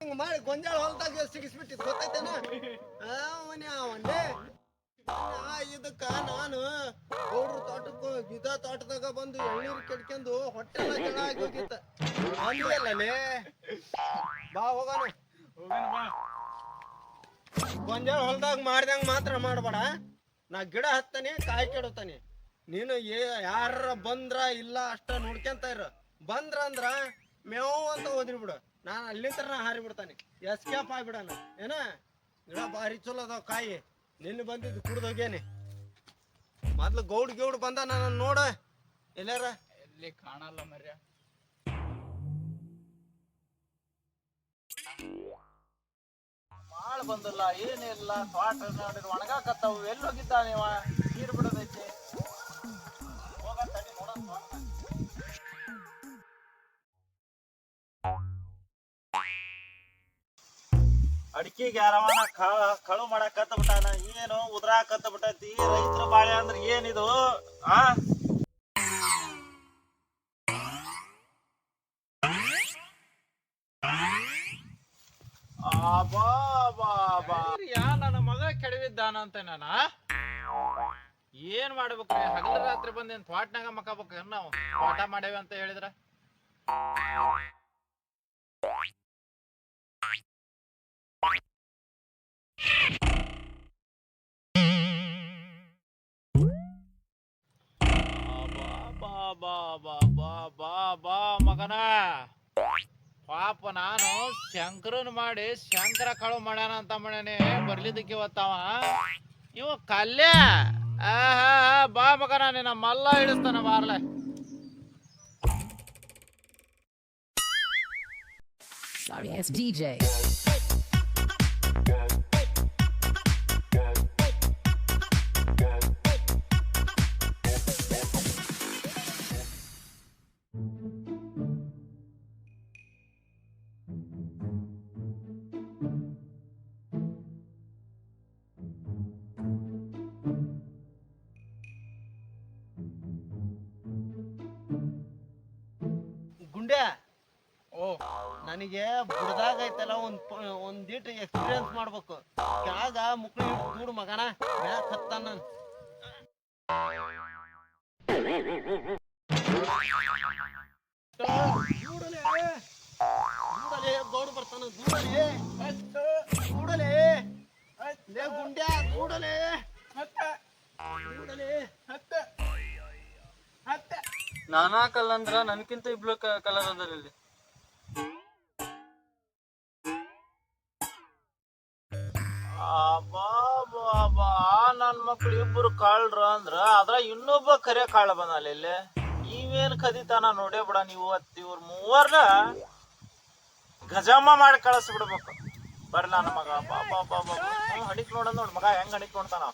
ಮಾಡಿ ಗೊಂಜಾಳ ಹೊಲ್ದಾಗ ಸಿಗಿಸ್ಬಿಟ್ಟಿದ್ ಗೊತ್ತೈತೇನ ಅವನೇ. ಅವನೇ ಇದಕ್ಕ ನಾನು ಗೌಡ್ರ ತೋಟಕ್ಕ ಗಿದ ತೋಟದಾಗ ಬಂದು ಎಳ್ನೀರು ಕೆಡ್ಕೊಂಡು ಹೊಟ್ಟೆ ಜಳ ಆಗಿ ಹೋಗಿತ್ತ ಅಂದ್ರಲ್ಲೇ ಬಾ, ಹೋಗೋಣ. ಗೊಂಜಾಳ ಹೊಲ್ದಾಗ ಮಾಡ್ದಂಗ ಮಾತ್ರ ಮಾಡಬೇಡ. ನಾ ಗಿಡ ಹತ್ತಾನೆ, ಕಾಯಿ ಕೆಡುತ್ತಾನೆ ನೀನು ಏ ಯಾರ ಬಂದ್ರ ಇಲ್ಲ ಅಷ್ಟ ನೋಡ್ಕೊಂತ ಇರ. ಬಂದ್ರ ಅಂದ್ರ ಮೇವ್ ಅಂತ ಓದ್ರಿ ಬಿಡು ನಾನು ಅಲ್ಲಿ ನಾ ಹಾರಿ ಬಿಡ್ತಾನೆ. ಎಸ್ಕೇಪ್ ಆಗ್ಬಿಡಣ. ಏನ? ಗಿಡ ಭಾರಿ ಚಲೋ ಅದಾವ ಕಾಯಿ. ನಿನ್ನ ಬಂದಿದ್ದು ಕುಡ್ದೋಗೇನೆ ಮೊದ್ಲು ಗೌಡ್ ಗೌಡ್ ಬಂದ ನಾನು ನೋಡ. ಎಲ್ಲಾರ ಎಲ್ಲಿ ಕಾಣಲ್ಲ ಮರ್ಯ ಮಾಳ್ ಬಂದಿಲ್ಲ ಏನಿಲ್ಲ ತೋಟ ನೋಡಿದ್ರೆ ಒಣಗಾಕತ್ತಾವು. ಎಲ್ಲಿ ಹೋಗಿದ್ದ ಅಡಿಕೆಗೆ ಯಾರವನ ಕಳು ಮಾಡಕ್ ಬಿಟ್ಟಾನ ಏನು ಕತ್ತ ಬಿಟ್ಟೈತಿ ರೈತರ ಬಾಳೆ ಅಂದ್ರೆ ಏನಿದು? ಆ? ನನ್ನ ಮಗ ಕೆಡವಿದ್ದಾನ ಅಂತ ಏನ್ ಮಾಡ್ಬೇಕ್ರಿ? ಹಗಲ ರಾತ್ರಿ ಬಂದೇನ್ ತ್ವಾಟ್ನಾಗ ಮಕ್ಕಬೇಕ ನಾವು? ತ್ವಾಟ ಮಾಡೇವಿ ಅಂತ ಹೇಳಿದ್ರ? ಪಾಪ ನಾನು ಶಂಕರನ್ ಮಾಡಿ ಶಂಕರ ಕಳು ಮಾಡ್ಯಾನ ಅಂತ ಮಾಡ್ಯಾನೆ. ಬರ್ಲಿದ್ದಕ್ಕೆ ಇವತ್ತವ ಇವ ಕಲ್ಯ? ಬಾ ಮಗನ, ನಿನ್ನ ಮಲ್ಲ ಹಿಡಿಸ್ತಾನ ಬಾರ್ಲೆ. Sorry ass DJ. ಗುಂಡೆ ಓ, ನನಗೆ ಬುಡ್ದಾಗ ಐತಲ್ಲ, ಒಂದ್ ಒಂದಿಟ್ಟು ಎಕ್ಸ್ಪೀರಿಯನ್ಸ್ ಮಾಡ್ಬೇಕು. ಕೆಳಗ ಮುಕ್ಳು ದೂಡು ಮಗನ ಮ್ಯಾಕ್ ಹತ್ತಾನ ಗೌಡ ಕಲ್ ಅಂದ್ರ ನಾನಾ ನನ್ಕಿಂತ ಇಬ್ಳು ಕಲರ್ ಅದಾರ ಇಲ್ಲಿ. ನನ್ ಮಕ್ಳು ಇಬ್ಬರು ಕಾಳ್ರ ಅಂದ್ರ ಅದ್ರ ಇನ್ನೊಬ್ಬ ಕರೆ ಕಾಳ ಬಂದಲ್ಲ ಇಲ್ಲಿ. ನೀವೇನ್ ಕದಿತಾನ ನೋಡೇ ಬಿಡ ನೀವು ಅತ್ತಿವ್ರ ಇವ್ರ ಮೂವರ್ನ. ಗಜಮ್ಮ ಮಾಡಿ ಕಳಿಸ್ಬಿಡ್ಬೇಕು. ಬರ್ಲ ನನ್ನ ಮಗ. ಬಾ ಬಾ ಬಾ ಬಾ ಹಡಿಕ್ ನೋಡ ನೋಡ್ ಮಗ. ಹೆಂಗ್ ಹಡಿಕ್ ನೋಡ್ತಾನ.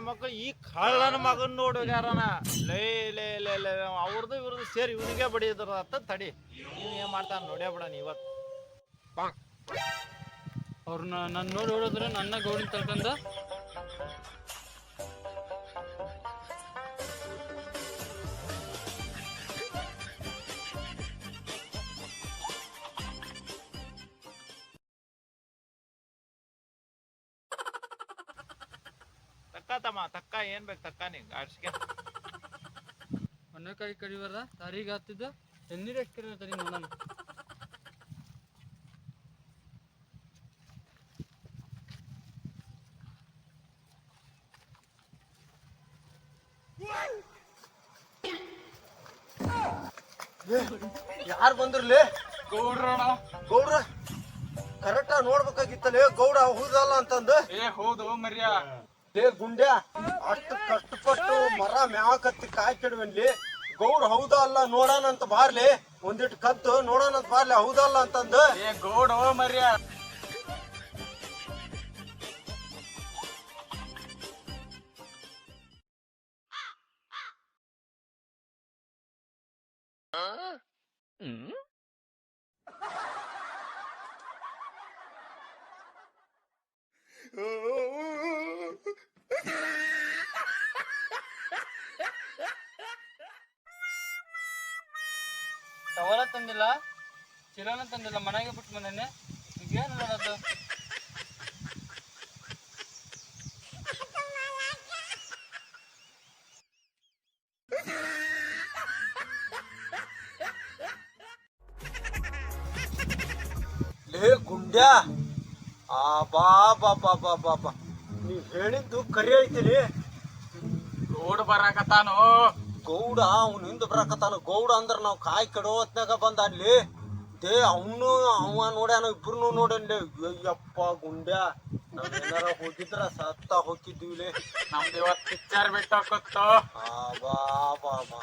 ಮಗ ಈ ಕಳ್ಳನ ಮಗನ್ ನೋಡ್ಯಾರನ ಲೇ ಲೇ ಲೇ ಲೇ ಅವ್ರದ್ದು ಇವ್ರದ್ದು ಸೇರಿ ಇವನಿಗೆ ಬಡಿ ಅಂತ ತಡಿ. ನೀನು ಏನ್ ಮಾಡ್ತಾನೆ ನೋಡ್ಯಾ ಬಿಡ ಇವತ್. ಅವ್ರನ್ನ ನನ್ನ ನೋಡಿ ಹೊಡೋದ್ರೆ ನನ್ನ ಗೌಡಿನ ತಳ್ಕಂದ ತಕ್ಕ ತಮ್ಮ ತಕ್ಕ ಏನ್ ಬೇಕು ತಕ್ಕ ನಿಂಗೆ ಗಾಡ್ಸ್ಗೆ ಮಣ್ಣಕಾಯಿ ಕಡಿವರ ತಾರಿಗೆ ಹತ್ತಿದ್ದ ಎನ್ನೀರು ಎಷ್ಟು ಕಡಿವತ್ತರಿ ನೋಡೋಣ ಯಾರು ಬಂದಿರ್ಲಿ? ಗೌಡ್ರಣ ಗೌಡ್ರ ಕರೆಕ್ಟ್ ನೋಡ್ಬೇಕಾಗಿತ್ತಲೇ ಗೌಡ ಹೌದಲ್ಲ ಅಂತಂದು? ಏ ಹೌದು ಮರ್ಯ. ಲೇ ಗುಂಡ್ಯ ಅಷ್ಟು ಕಷ್ಟಪಟ್ಟು ಮರ ಮ್ಯಾಕತ್ತಿ ಕಾಯ್ಕಿಡ್ವನ್ಲಿ ಕಾಯಿ ಕೆಡವನ್ಲಿ? ಗೌಡ ಹೌದಾ ಅಲ್ಲ ನೋಡೋಣ ಅಂತ ಬಾರ್ಲಿ ಒಂದಿಟ್ಟು ಕದ್ದು ನೋಡೋಣ ಅಂತ ಬಾರ್ಲಿ ಹೌದಲ್ಲ ಅಂತಂದು. ಏ ಗೌಡ ಮರ್ಯ. ಟವಲ ತಂದಿಲ್ಲ ಚೀಲನ ತಂದಿಲ್ಲ ಮನೆಗೆ ಬಿಟ್ಟು ಬಂದೇನೆ. ಈಗೇನು ಮಾಡೋದು ಲೇ ಗುಂಡ್ಯಾ! ಆ ಬಾ ಬಾ ಬಾ ಬಾ ಬಾ ಬಾ. ನೀವ್ ಹೇಳಿದ್ದು ಕರಿ ಐತಿರಿ ರೋಡ್ ಬರಾಕತ್ತಾನು? ಗೌಡ, ಅವ್ನ ಹಿಂದೆ ಬರಾಕತ್ತಾನ ಗೌಡ ಅಂದ್ರೆ ನಾವು ಕಾಯಿ ಕೆಡೋ ಹೊತ್ನಾಗ ಬಂದ ಅಲ್ಲಿ. ದೇ, ಅವನು, ಅವ ನೋಡ್ಯಾನ ಇಬ್ರು ನೋಡನ್ಲಿ ಅಯ್ಯಪ್ಪ ಗುಂಡ್ಯ ನಾವೇನಾರ ಹೋಗಿದ್ರ ಸತ್ತ ಹೋಗಿದ್ದೀವಿಲಿ ನಮ್ದು ಇವತ್ತು ಪಿಕ್ಚರ್ ಬಿಟ್ಟು ಕೂತು ಆ, ಬಾ ಬಾ ಬಾ.